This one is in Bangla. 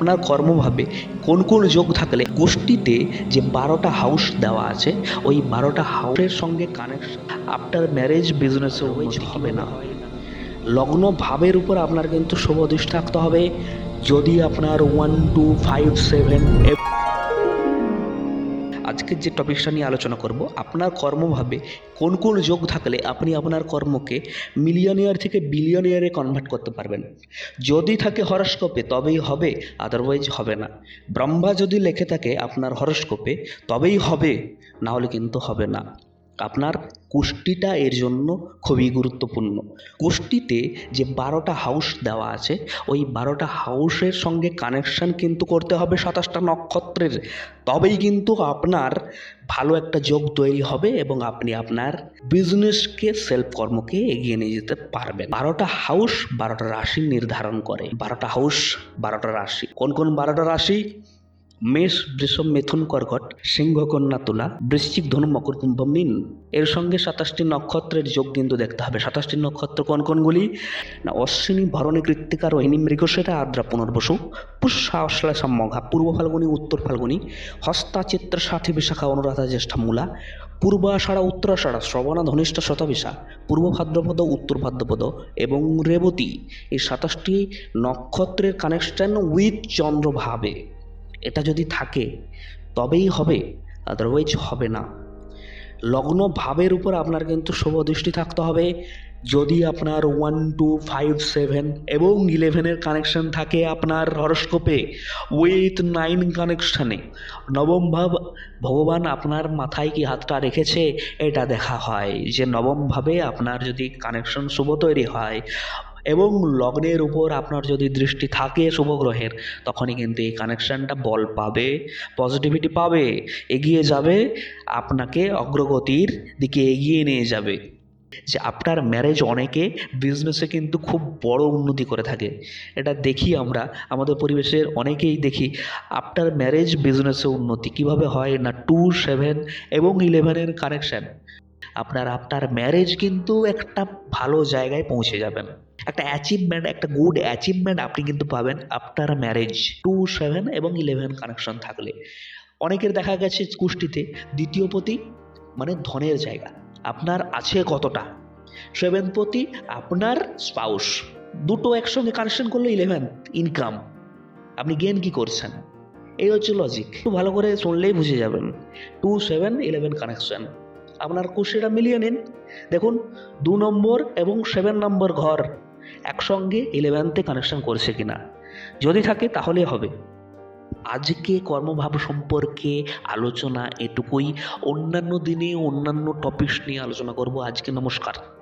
আপনার কর্মভাবে কোন কোন যোগ থাকলে গোষ্ঠীতে যে বারোটা হাউস দেওয়া আছে, ওই বারোটা হাউসের সঙ্গে কানেকশন আফটার ম্যারেজ বিজনেসে উন্নতি হবে না। লগ্ন ভাবের উপর আপনার কিন্তু শুভ দৃষ্টি থাকতে হবে। যদি আপনার ওয়ান টু ফাইভ সেভেন আজকের যে টপিকটা নিয়ে আলোচনা করব, আপনার কর্মভাবে কোন কোন যোগ থাকলে আপনি আপনার কর্মকে মিলিয়নিয়ার থেকে বিলিয়নিয়ারে কনভার্ট করতে পারবেন। যদি থাকে হরস্কোপে তবেই হবে আদারওয়াইজ হবে না। ব্রহ্মা যদি লেখে থাকে আপনার হরস্কোপে তবেই হবে না হলে কিন্তু হবে না। আপনার কুষ্টিটা এর জন্য খুবই গুরুত্বপূর্ণ। কুষ্টিতে যে বারোটা হাউস দেওয়া আছে, ওই বারোটা হাউসের সঙ্গে কানেকশন কিন্তু করতে হবে সাতাশটা নক্ষত্রের। তবেই কিন্তু আপনার ভালো একটা যোগ তৈরি হবে এবং আপনি আপনার বিজনেসকে সেলফ কর্মকে এগিয়ে নিয়ে যেতে পারবেন। বারোটা হাউস বারোটা রাশি নির্ধারণ করে। বারোটা হাউস বারোটা রাশি। কোন কোন বারোটা রাশি? মেষ বৃষ মিথুন, কর্কট, সিংহ, কন্যা, তুলা, বৃশ্চিক, ধনু, মকর, কুম্ভ, মিন। এর সঙ্গে সাতাশটি নক্ষত্রের যোগ কিন্তু দেখতে হবে। সাতাশটি নক্ষত্র কোন কোনগুলি? না, অশ্বিনী, ভরণী, কৃত্তিকা, রোহিণী, মৃগশেরা আদ্রা পুনর্বসু, পুষ্যা অশ্লেষা মঘা পূর্ব ফাল্গুনি, উত্তর ফাল্গুনি, হস্তা, চিত্র, সাথী, বিশাখা, অনুরাধা, জ্যেষ্ঠা, মূলা পূর্ব আষাঢ়া উত্তর আষাঢ়া শ্রবণা, ধনিষ্ঠ, শতবিশা, পূর্ব ভাদ্রপদ, উত্তর ভাদ্রপদ এবং রেবতী। এই সাতাশটি নক্ষত্রের কানেকশন উইথ চন্দ্রভাবে। এটা যদি থাকে, তবেই হবে আদারওয়াইজ হবে না। লগ্ন ভাবের উপর আপনার কিন্তু শুভ দৃষ্টি থাকতে হবে। যদি আপনার ওয়ান টু ফাইভ সেভেন এবং ইলেভেনের কানেকশন থাকে আপনার হরস্কোপে উইথ নাইন কানেকশানে নবম ভাব, ভগবান আপনার মাথায় কি হাতটা রেখেছে? এটা দেখা হয়। যে নবম ভাবে আপনার যদি কানেকশন শুভ তৈরি হয় এবং লগ্নের উপর আপনার যদি দৃষ্টি থাকে শুভ গ্রহের তখনই কিন্তু এই কানেকশানটা বল পাবে পজিটিভিটি পাবে, এগিয়ে যাবে, আপনাকে অগ্রগতির দিকে এগিয়ে নিয়ে যাবে। যে আপনার ম্যারেজ অনেকে বিজনেসে কিন্তু খুব বড় উন্নতি করে থাকে। এটা দেখি আমরা, আমাদের পরিবেশের অনেকেই দেখি আফটার ম্যারেজ বিজনেসে উন্নতি কীভাবে হয় না টু সেভেন এবং ইলেভেনের কানেকশান আপনার আফটার ম্যারেজ কিন্তু একটা ভালো জায়গায় পৌঁছে যাবেন। একটা অ্যাচিভমেন্ট একটা গুড অ্যাচিভমেন্ট আপনি কিন্তু পাবেন আফটার ম্যারেজ টু সেভেন এবং ইলেভেন কানেকশন থাকলে। অনেকের দেখা গেছে কুষ্টিতে দ্বিতীয় পতি মানে ধনের জায়গা। আপনার আছে কতটা? সেভেন পতি আপনার স্পাউস দুটো একসঙ্গে কানেকশন করলে ইলেভেন ইনকাম আপনি গেন কি করছেন? এই হচ্ছে লজিক একটু ভালো করে শুনলেই বুঝে যাবেন। টু সেভেন ইলেভেন কানেকশন আপনার কুশিটা মিলিয়ে নিন। দেখুন, দু নম্বর এবং সেভেন নম্বর ঘর। একসঙ্গে ইলেভেন্থে কানেকশন করছে কিনা? যদি থাকে তাহলে হবে। আজকে কর্মভাব সম্পর্কে আলোচনা এটুকুই। অন্যান্য দিনে অন্যান্য টপিকস নিয়ে আলোচনা করব। আজকে নমস্কার।